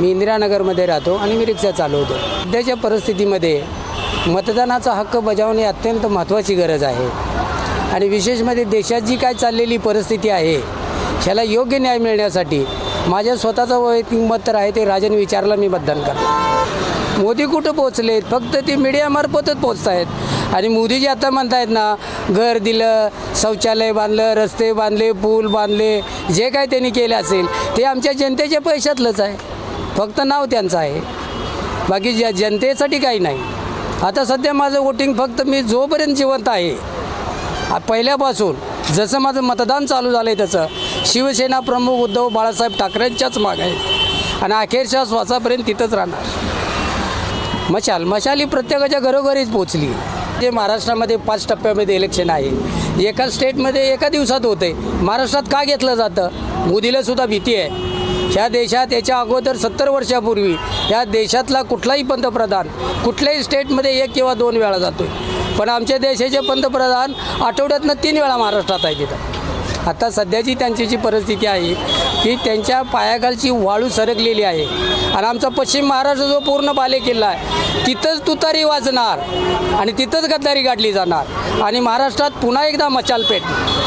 मी इंदिरानगरमध्ये राहतो आणि मी रिक्षा चालवतो. सध्याच्या परिस्थितीमध्ये मतदानाचा हक्क बजावणे अत्यंत महत्त्वाची गरज आहे. आणि विशेष म्हणजे देशात जी काय चाललेली परिस्थिती आहे ह्याला योग्य न्याय मिळण्यासाठी माझ्या स्वतःचं वैयक्तिक मत तर आहे ते राजन विचारला मी मतदान करतो. मोदी कुठं पोचलेत फक्त ते मीडियामार्फतच पोचत आहेत आणि मोदीजी आता म्हणतायत ना घर दिलं शौचालय बांधलं रस्ते बांधले पूल बांधले जे काय त्यांनी केलं असेल ते आमच्या जनतेच्या पैशातलंच आहे. फक्त नाव त्यांचं आहे. बाकी ज्या जनतेसाठी काही नाही. आता सध्या माझं वोटिंग फक्त मी जोपर्यंत जिवंत आहे पहिल्यापासून जसं माझं मतदान चालू झालं आहे त्याचं शिवसेना प्रमुख उद्धव बाळासाहेब ठाकरेंच्याच माग आहे. आणि अखेरच्या श्वासापर्यंत तिथंच राहणार. मशाल मशाल ही प्रत्येकाच्या घरोघरीच पोचली जे महाराष्ट्रामध्ये पाच टप्प्यामध्ये इलेक्शन आहे. एका स्टेटमध्ये एका दिवसात होते महाराष्ट्रात का घेतलं जातं? मोदीलासुद्धा भीती आहे. ह्या देशात याच्या अगोदर सत्तर वर्षापूर्वी ह्या देशातला कुठलाही पंतप्रधान कुठल्याही स्टेटमध्ये एक किंवा दोन वेळा जातो आहे पण आमच्या देशाचे पंतप्रधान आठवड्यातनं तीन वेळा महाराष्ट्रात आहे तिथं. आता सध्याची त्यांची जी परिस्थिती आहे की त्यांच्या पायाखालची वाळू सरकलेली आहे. आणि आमचा पश्चिम महाराष्ट्र जो पूर्ण बालेकिल्ला आहे तिथंच तुतारी वाजणार आणि तिथंच गद्दारी गाठली जाणार. आणि महाराष्ट्रात पुन्हा एकदा मचाल पेटणार